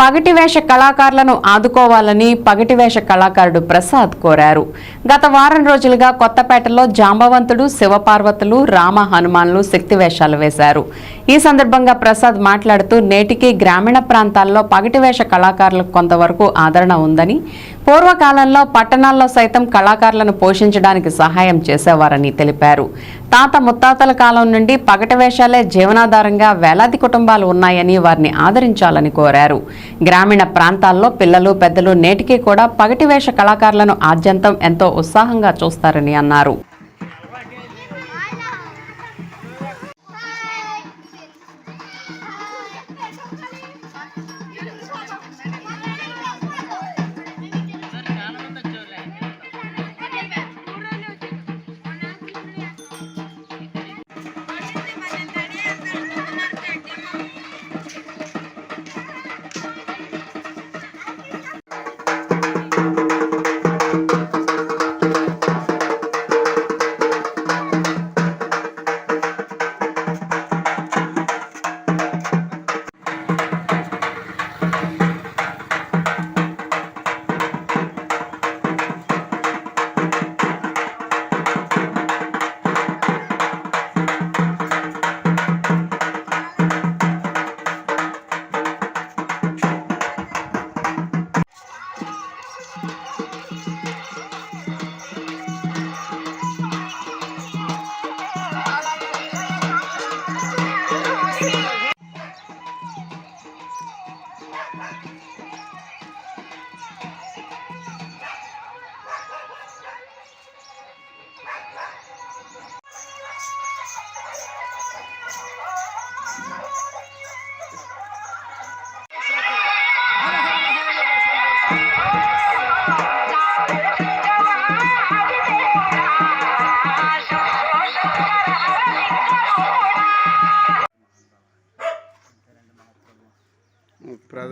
పగటివేష కళాకారులను ఆదుకోవాలని పగటివేష కళాకారుడు ప్రసాద్ కోరారు. గత వారం రోజులుగా కొత్తపేటలో జాంబవంతుడు శివపార్వతులు రామ హనుమాన్లు శక్తి వేషాలు వేశారు. ఈ సందర్భంగా ప్రసాద్ మాట్లాడుతూ నేటికి గ్రామీణ ప్రాంతాల్లో పగటివేష కళాకారులకు కొంతవరకు ఆదరణ ఉందని పూర్వకాలంలో పట్టణాల్లో సైతం కళాకారులను పోషించడానికి సహాయం చేసేవారని తెలిపారు. తాత ముత్తాతల కాలం నుండి పగటి వేషాలే జీవనాధారంగా వేలాది కుటుంబాలు ఉన్నాయని వారిని ఆదరించాలని కోరారు. గ్రామీణ ప్రాంతాల్లో పిల్లలు పెద్దలు నేటికి కూడా పగటి వేష కళాకారులను ఆద్యంతం ఎంతో ఉత్సాహంగా చూస్తారని అన్నారు.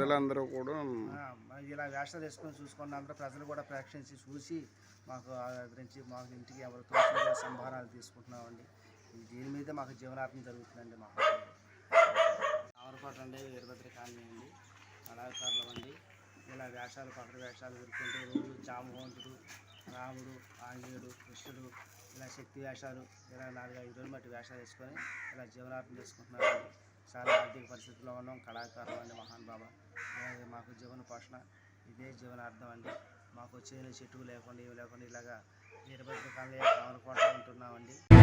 ప్రజలందరూ కూడా ఇలా వేషాలు వేసుకొని చూసుకున్న అందరూ ప్రజలు కూడా ప్రేక్షించి చూసి మాకు గురించి మాకు ఇంటికి ఎవరితో సంభారాలు తీసుకుంటున్నామండి. దీని మీద మాకు జీవనార్థం జరుగుతుందండి మాకు ఆవరపాట అండి వీరభద్ర కాలనీ అండి. కళాకారులు అండి. ఇలా వేషాలు పక్కడ వేషాలు ఎదుర్కొంటూ రోజు జామవంతుడు రాముడు ఆంజనేయుడు కృష్ణుడు ఇలా శక్తి వేషాలు ఇలా నాలుగు ఐదు రోజులు మట్టి వేషాలు వేసుకొని ఇలా జీవనార్థం చేసుకుంటున్నామండి. చాలా ఆర్థిక పరిస్థితుల్లో ఉన్నాం. కళాకారులు అండి మహాన్ బాబా. మాకు జీవన పోషణ ఇదే జీవనార్థం అండి. మాకు చేను చెట్టు లేకుండా ఏమి లేకుండా ఇలాగా వీరభద్ర కాలనీ కామరకోట ఉంటున్నామండి.